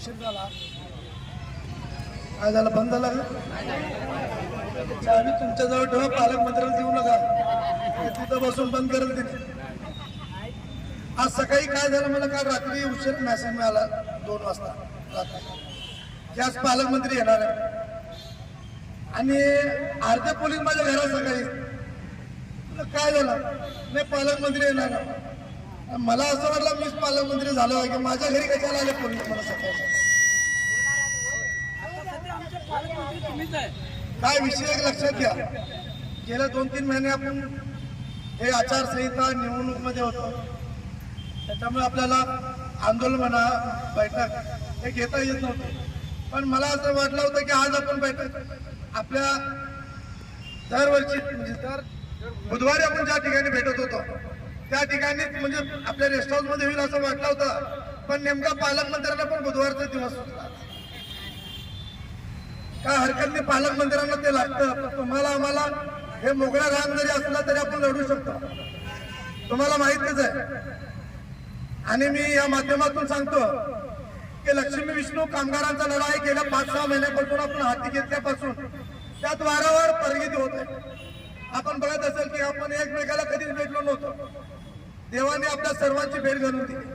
उशीर झाला. काय झालं? बंद झालं का? तुमच्याजवळ ठेवा पालकमंत्र्याला देऊ नका. ते तिथं बसून बंद करेल तिथे. आज सकाळी काय झालं मला काल रात्री उशीर मेसेज मिळाला दोन वाजता रात्री. की आज पालकमंत्री येणार आहे. आणि अर्धे पोलीस माझ्या घरात सकाळी. काय झालं? नाही पालकमंत्री येणार आहे. मला असं वाटलं मीच पालकमंत्री झालो आहे की माझ्या घरी कशाला आले पोलीस मला सकाळी? काय विषय एक लक्षात घ्या. गेल्या दोन तीन महिने आपण हे आचारसंहिता निवडणूकमध्ये होतो. त्याच्यामुळे आपल्याला आंदोलन म्हणा बैठक हे घेता येत नव्हतं. पण मला असं वाटलं होतं की आज आपण बैठक आपल्या दरवर्षी म्हणजे दर बुधवारी आपण ज्या ठिकाणी भेटत होतो त्या ठिकाणी म्हणजे आपल्या रेस्ट हाऊसमध्ये होईल असं वाटलं होतं. पण नेमका पालकमंत्र्यांना पण बुधवारचा दिवस होता. काय हरकत नाही पालकमंत्र्यांना ते लागतं? तुम्हाला आम्हाला हे मोकळा राम जरी असला तरी आपण लढू शकतो. तुम्हाला माहितच आहे. आणि मी या माध्यमातून सांगतो की लक्ष्मी विष्णू कामगारांचा लढाई गेल्या पाच सहा महिन्यापासून आपण हाती घेतल्यापासून त्यात वारंवार प्रगती होत आहे. आपण बघत असेल की आपण एकमेकाला कधीच भेटलो नव्हतो. देवाने आपल्या सर्वांची भेट घालून दिली.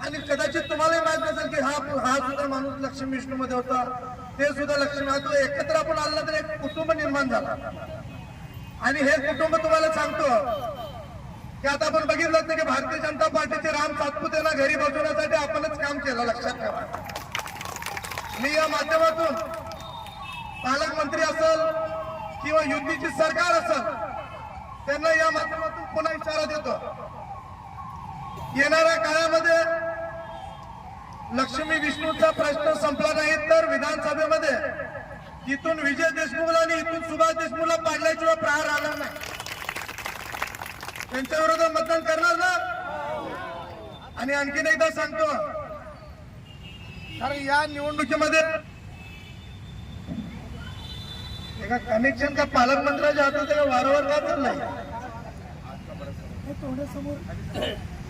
आणि कदाचित तुम्हालाही माहीत नसेल की हा हा सुद्धा माणूस लक्ष्मी विष्णू मध्ये होता. ते सुद्धा लक्ष्मी तो एकत्र आपण आला तर एक कुटुंब निर्माण झाला. आणि हे कुटुंब तुम्हाला सांगतो की आता आपण बघितलं नाही की भारतीय जनता पार्टीचे राम सातपुतेला घरी बसवण्यासाठी आपणच काम केलं लक्षात ठेवा. मी या माध्यमातून पालकमंत्री असेल किंवा युतीची सरकार असेल त्यांना या माध्यमातून पुन्हा इशारा देतो. येणाऱ्या काळामध्ये लक्ष्मी विष्णूचा प्रश्न संपला नाही तर विधानसभेमध्ये इथून विजय देशमुखला आणि इथून सुभाष देशमुखला पाडल्याशिवाय प्रहार आला नाही. त्यांच्या विरोधात मतदान करणार ना? आणि आणखीन एकदा सांगतो कारण या निवडणुकीमध्ये एका कनेक्शन का पालकमंत्र्याच्या हातात आहे, वारंवार का चाललंय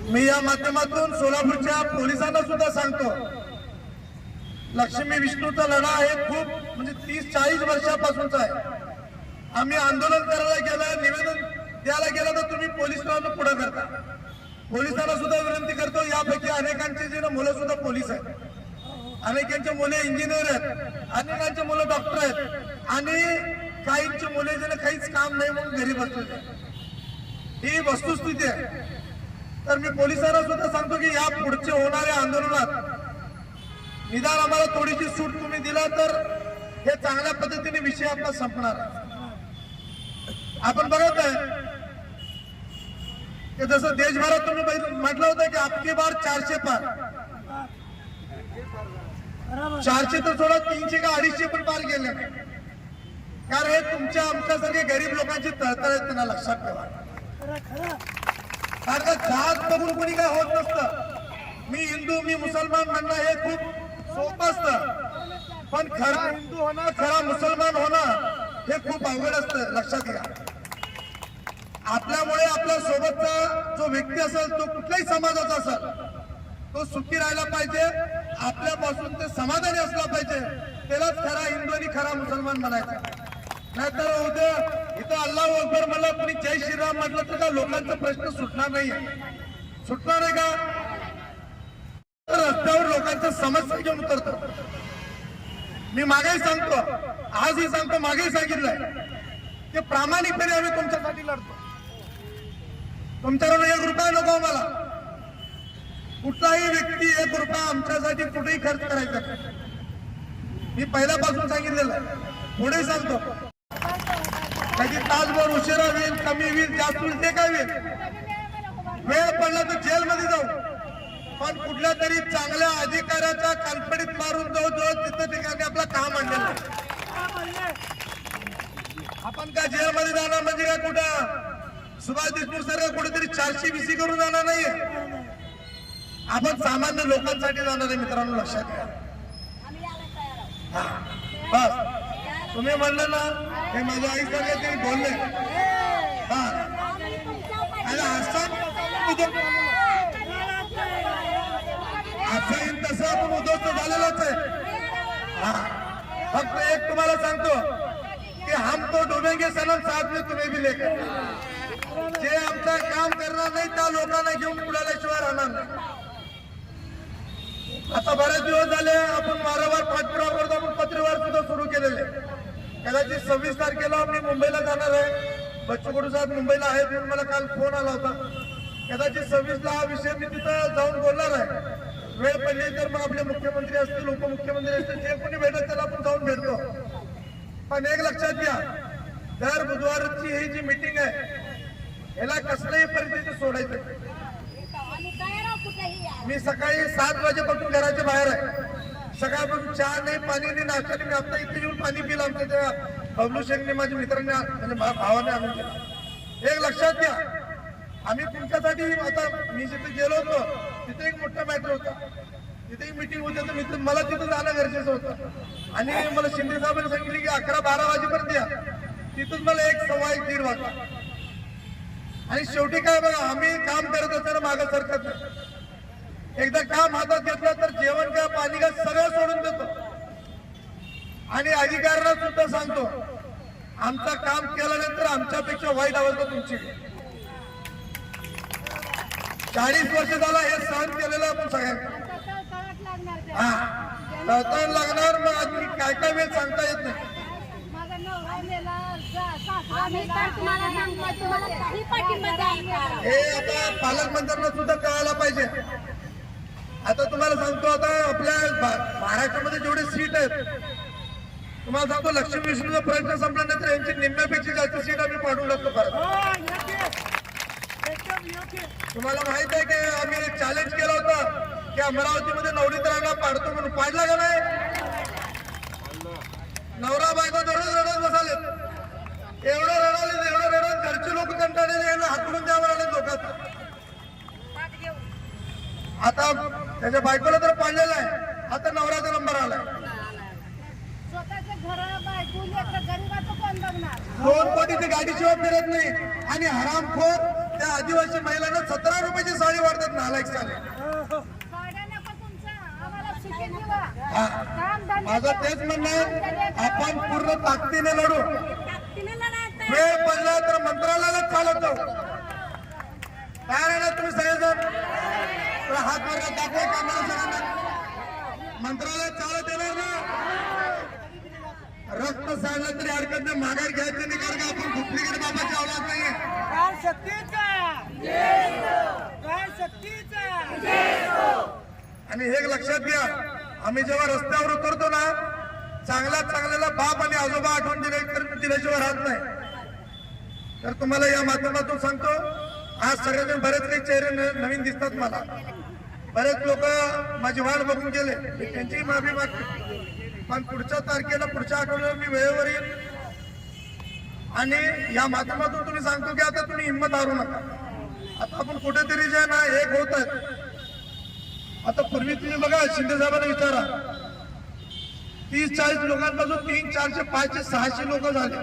मी या माध्यमातून सोलापूरच्या पोलिसांना सुद्धा सांगतो लक्ष्मी विष्णूचा लढा आहे खूप म्हणजे तीस चाळीस वर्षापासूनचा आहे. आम्ही आंदोलन करायला गेलं निवेदन द्यायला गेलं तर तुम्ही पोलीस पुढे करता. पोलिसांना सुद्धा विनंती करतो यापैकी अनेकांची जी मुलं सुद्धा पोलीस आहेत. अनेकांची मुले इंजिनियर आहेत अनेकांची मुलं डॉक्टर आहेत. आणि काहींची मुले जे काहीच काम नाही म्हणून घरी बसलेले ही वस्तुस्थिती आहे. तर मी पोलिसांना सुद्धा सांगतो की या पुढचे होणाऱ्या आंदोलनात निदान आम्हाला थोडीशी सूट तुम्ही दिला तर हे चांगल्या पद्धतीने विषय आपला संपणार. आपण बघत आहे की जसं देशभरात तुम्ही म्हटलं होतं की आपकी बार चारशे पार. चारशे तर सोडा तीनशे का अडीचशे पण पार गेले. कारण हे तुमच्या आमच्यासारखे गरीब लोकांची तळतळ आहे त्यांना लक्षात ठेवा. कारण जात बघून कोणी काय होत नसतं. मी हिंदू मी मुसलमान म्हणणं हे खूप सोपं असतं. पण खरा हिंदू होणं खरा मुसलमान होणं हे खूप अवघड असतं. लक्षात घ्या. आपल्यामुळे आपल्या सोबतचा जो व्यक्ती असेल तो कुठल्याही समाजाचा असेल तो सुखी राहिला पाहिजे. आपल्यापासून ते समाधानी असला पाहिजे. त्यालाच खरा हिंदू आणि खरा मुसलमान म्हणायचा. नाहीतर उद्या इथं अल्लाह अकबर म्हणलं कुणी जय श्रीराम म्हटलं तर का लोकांचा प्रश्न सुटणार नाही सुटणार आहे का? रस्त्यावर लोकांच्या समस्या घेऊन उतरतो. मी मागेही सांगतो आजही सांगतो मागेही सांगितलंय. ते प्रामाणिकपणे आम्ही तुमच्यासाठी लढतो. तुमच्याकडून एक रुपया नको मला कुठलाही व्यक्ती एक रुपया आमच्यासाठी कुठेही खर्च करायचा मी पहिल्यापासून सांगितलेलं आहे. पुढे सांगतो तासभर उशिरा होईल कमी होईल जास्त होईल ते काय होईल? वेळ पडला तर जेलमध्ये जाऊ. पण कुठल्या तरी चांगल्या अधिकाऱ्याच्या कल्पनीत मारून जाऊ जो तिथं ठिकाणी आपलं काम आणलेला आपण का जेलमध्ये जाणार म्हणजे काय कुठं? सुभाष देशमुख सर कुठेतरी चारशे बीसी करून जाणार नाहीये? आपण सामान्य लोकांसाठी जाणार आहे मित्रांनो लक्षात घ्या. बस. तुम्ही म्हणलं ना हे माझ्या आई सांगा ते बोलले हा. असं असं तसं आपण उद्ध्वस्त झालेलाच आहे. हा. फक्त एक तुम्हाला सांगतो की हम तो डुबेंगे सनम साथ में तुम्ही भी लेकर जे आमचं काम करणार नाही त्या लोकांना घेऊन बुडाल्याशिवाय राहणार नाही. आता बरेच दिवस झाले आपण वारंवार पाठपुरावा करतो आपण पत्रव्यवहार सुद्धा सुरू केलेले. कदाचित सव्वीस तारखेला मी मुंबईला जाणार आहे. बच्चू कडू साहेब मुंबईला आहेत म्हणून मला काल फोन आला होता. कदाचित सव्वीसला हा विषय मी तिथं जाऊन बोलणार आहे. वेळ पडली तर मग आपले मुख्यमंत्री असतील उपमुख्यमंत्री असतील जे कोणी भेटत त्याला आपण जाऊन भेटतो. पण एक लक्षात घ्या दर बुधवारची ही जी मिटिंग आहे याला कसल्याही परिस्थितीत सोडायचं. मी सकाळी सात वाजेपासून घराच्या बाहेर आहे. सकाळपासून चहा नाही पाणी नाही नाश्ता नाही मी आता इथे येऊन पाणी पिलं आमच्या त्या बबलू शेखने माझ्या मित्रांनी आ- म्हणजे भावाने आणून दिला. एक लक्षात घ्या. आम्ही तुमच्यासाठी आता मी जिथे गेलो होतो तिथे एक मोठा मॅटर होता. तिथे एक मिटिंग होती तर मी मला तिथं जाणं गरजेचं होतं. आणि मला शिंदे साहेबांनी सांगितले की अकरा बारा वाजेपर्यंत या. तिथून मला एक सव्वा एक दीड वाजता. आणि शेवटी काय बघा आम्ही काम करत असताना मागं सरकत नाही. एकदा काम हातात घेतलं तर जेवण काय पाणी काय सगळं सोडून देतो. आणि अधिकाऱ्यांना सुद्धा सांगतो आमचं काम केल्यानंतर आमच्यापेक्षा वाईट अवस्था तुमची. चाळीस वर्ष झाला हे सहन केलेलं आपण सगळ्यांना. हा. तळतळ लागणार मग आधी काय काय वेळ सांगता येत नाही. हे आता पालकमंत्र्यांना सुद्धा कळायला पाहिजे. आता तुम्हाला सांगतो आता आपल्या महाराष्ट्रामध्ये जेवढे सीट आहेत तुम्हाला सांगतो लक्ष्मी विष्णूचा प्रयत्न संपल्यानंतर यांची निम्म्यापेक्षा जास्त सीट आम्ही पाडून लागतो परत. तुम्हाला माहीत आहे की आम्ही चॅलेंज केलं होतं की अमरावतीमध्ये नवनीत राणा पाडतो म्हणून. पाडला का नाही? नवरा बायको दररोज रडत बसाले एवढं रडाले एवढं रडत घरचे लोक कंटाळले यायला हातून द्यावर आले लोकांचं आता त्याच्या बायकोला तर पाडलेला आहे. आता नवऱ्याचा नंबर आलाय. दोन कोटीची गाडी शिवाय फिरत नाही. आणि हरामखोर त्या आदिवासी महिलांना सतरा रुपयाची साडी वाढतात नालायक. काम धंदे माझं तेच म्हणणं आहे. आपण पूर्ण ताकदीने लढू. वेळ पडला तर मंत्रालयाला चालत जाऊ काय राहणार तुम्ही सगळेजण? तर हात वर्गात दाखवा कामाला सगळ्यांना मंत्रालयात चालत येणार ना? रक्त सांडलं तरी हरकत नाही माघार घ्यायचं नाही कारण का आपण दुसरीकडे बाबाची औलाद नाहीये. काय शक्तीचा? काय शक्तीचा? आणि हे लक्षात घ्या आम्ही जेव्हा रस्त्यावर उतरतो ना चांगल्या चांगल्याला बाप आणि आजोबा आठवण दिले दिल्याशिवाय राहत नाही. तर तुम्हाला या माध्यमातून सांगतो आज सगळेजण बरेच काही चेहरे नवीन दिसतात मला. बरेच लोक माझी वाट बघून गेले. मी त्यांचीही माफी मागतो. पण पुढच्या तारखेला पुढच्या आठवड्याला मी वेळेवर येईल आणि या माध्यमातून तुम्ही सांगतो की आता तुम्ही हिंमत हारू नका. आता आपण कुठेतरी जे ना एक होत आहेत आता पूर्वी तुम्ही बघा शिंदे साहेबांना विचारा. तीस चाळीस लोकांपासून तीन चारशे पाचशे सहाशे लोक झाले.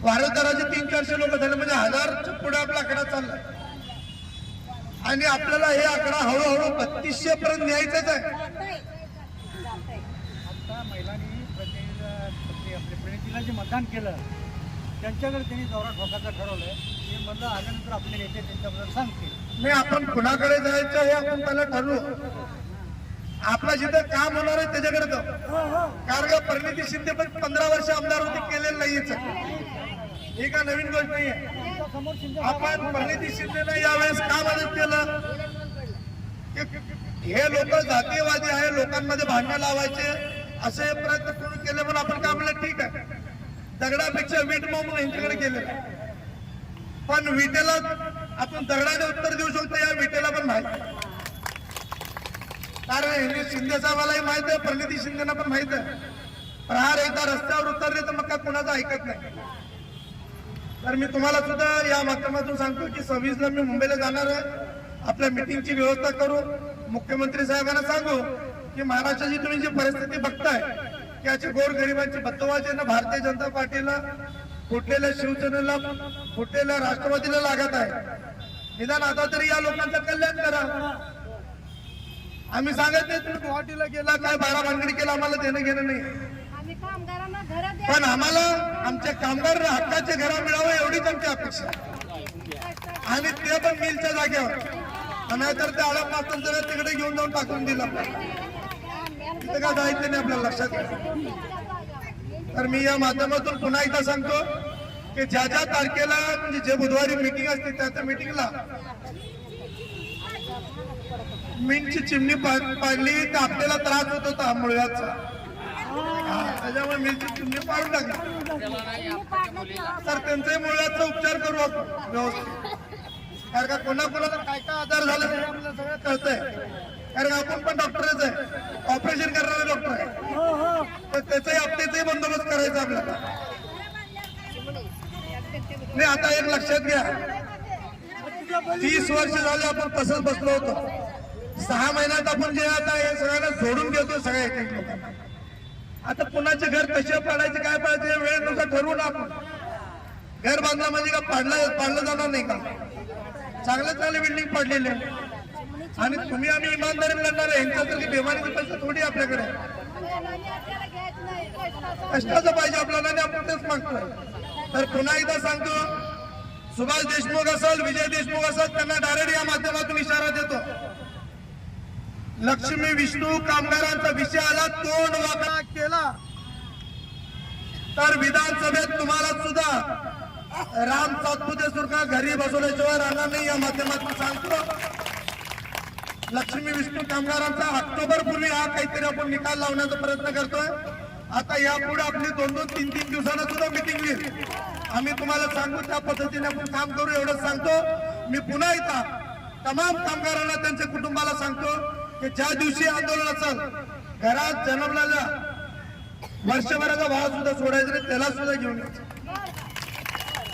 भारतभराचे तीन चारशे लोक झाले. म्हणजे हजारच्या पुढे आपला आकडा चाललाय. आणि आपल्याला हे आकडा हळूहळू बत्तीसशे पर्यंत न्यायचाच आहे. आता महिलांनी प्रतिनिधी आपले प्रणितीला जे मतदान केलं त्यांच्याकडे त्यांनी दौरा ठोकायचं ठरवलंय. ते म्हणलं आल्यानंतर आपले नेते त्यांच्याबद्दल सांगतील. नाही आपण कुणाकडे जायचं हे आपण पहिला ठरवू. आपला जिथं काम होणार आहे त्याच्याकडे जाऊ. कारण का परिणिती शिंदे पण पंधरा वर्ष आमदार होते केलेलं आहे. ही का नवीन गोष्ट नाहीये. समोर शिंदे आपण परिणिती शिंदेनं यावेळेस का मदत केलं? हे लोक जातीयवादी आहे लोकांमध्ये भांडणं लावायचे असे प्रयत्न सुरू केले म्हणून आपण काय म्हणलं ठीक आहे. दगडापेक्षा वीट म्हणून यांच्याकडे आहे. पण विटेला आपण दगडाने उत्तर देऊ शकतो या विटेला पण माहिती कारण हे शिंदे साहेबालाही माहीत आहे परिणिती शिंदेना पण माहीत आहे. प्रहार एकदा रस्त्यावर उतरले तर मग काय कुणाचं ऐकत नाही. तर मी तुम्हाला सुद्धा या माध्यमातून सांगतो की सव्वीसला मी मुंबईला जाणार आहे. आपल्या मिटिंगची व्यवस्था करू. मुख्यमंत्री साहेबांना सांगू की महाराष्ट्राची तुम्ही जी परिस्थिती बघताय की याची गोरगरिबांची बत्तवाजीनं भारतीय जनता पार्टीला फुटलेल्या शिवसेनेला फुटलेल्या राष्ट्रवादीला लागत आहे. निदान आता तरी या लोकांचं कल्याण करा. आम्ही सांगत नाही तुम्ही गुवाहाटीला गेला काय बारा भानगडी केला आम्हाला देणं घेणं नाही आम्ही कामगारांना घर द्या पण आम्हाला आमच्या कामगार हक्काचे घरा मिळावं एवढीच आमची अपेक्षा आणि ते पण मिलच्या जागेवर. नाहीतर ते आळा पासून जरा तिकडे घेऊन जाऊन टाकून दिलं तिथं काय जायचं नाही आपल्याला लक्षात तर मी या माध्यमातून पुन्हा एकदा सांगतो की ज्या ज्या तारखेला म्हणजे जे बुधवारी मिटिंग असते त्या त्या मिटिंगला मिंटची चिमणी पा- पाडली तर आपल्याला त्रास होत होता मुळव्याचा त्याच्यामुळे मी तुम्ही पाडून टाकला. तर त्यांचाही मुलाचा उपचार करू आपण. व्यवस्थित. कारण का कोणा कोणाला काय काय आजार झाला हे आपल्याला सगळं कळतंय. कारण का आपण पण डॉक्टरच आहे. ऑपरेशन करणारे डॉक्टर आहे. तर त्याचाही आपल्याचाही बंदोबस्त करायचा आपल्याला. नाही आता एक लक्षात घ्या. तीस वर्ष झाले आपण तसंच बसलो होतो. सहा महिन्यात आपण जे आता हे सगळ्यांना सोडून घेतो सगळ्या एक लोकांना. आता कुणाचे घर कसे पाडायचे काय पाडायचे हे वेळेनुसार ठरवून आपण. घर बांधला म्हणजे का पाडलं पाडलं जाणार नाही का? चांगले चांगले बिल्डिंग पडलेले. आणि तुम्ही आम्ही इमानदारी लढणार आहे. यांच्यासारखी बेमारीचे पैसे थोडी आपल्याकडे. कष्टाचं पाहिजे आपल्याला आणि आपण तेच मागतोय. तर पुन्हा एकदा सांगतो सुभाष देशमुख असेल विजय देशमुख असेल त्यांना डायरेक्ट या माध्यमातून इशारा देतो. लक्ष्मी विष्णू कामगारांचा विषय आला तोंड वाकडा केला. तर विधानसभेत तुम्हाला सुद्धा राम सातपुते सुरका घरी बसवल्याशिवाय राहणार नाही या माध्यमातून सांगतो. लक्ष्मी विष्णू कामगारांचा ऑक्टोबर पूर्वी हा काहीतरी आपण निकाल लावण्याचा प्रयत्न करतोय. आता यापुढे आपली दोन दोन तीन तीन दिवसांना सुद्धा मिटिंग घेईल आम्ही तुम्हाला सांगू त्या पद्धतीने आपण काम करू एवढंच सांगतो. मी पुन्हा एकदा तमाम कामगारांना त्यांच्या कुटुंबाला सांगतो की ज्या दिवशी आंदोलन असेल घरात जन्मलेल्या वर्षभराचा भाव सुद्धा सोडायचा नाही त्याला सुद्धा घेऊन यायचं.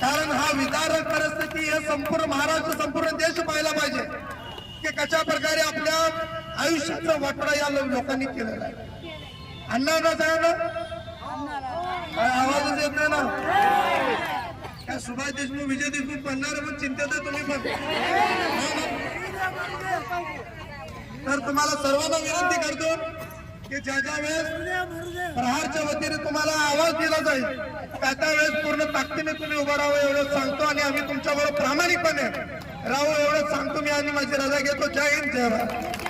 कारण हा विदारक परिस्थिती हे संपूर्ण महाराष्ट्र संपूर्ण देश पाहायला पाहिजे की कशा प्रकारे आपल्या आयुष्याचा वाटडा या लोकांनी केलेला आहे. अण्णा ना? काय आवाजच येत नाही ना? काय सुभाष देशमुख विजय देशमुख बनणार पण चिंतेत आहे तुम्ही पण. तर तुम्हाला सर्वांना विनंती करतो की ज्या ज्या वेळेस प्रहारच्या वतीने तुम्हाला आवाज दिला जाईल त्या त्या वेळेस पूर्ण ताकदीने तुम्ही उभं राहावं एवढं सांगतो आणि आम्ही तुमच्याबरोबर प्रामाणिकपणे राहू एवढं सांगतो मी आणि माझी रजा घेतो. जय हिंद जय भारत.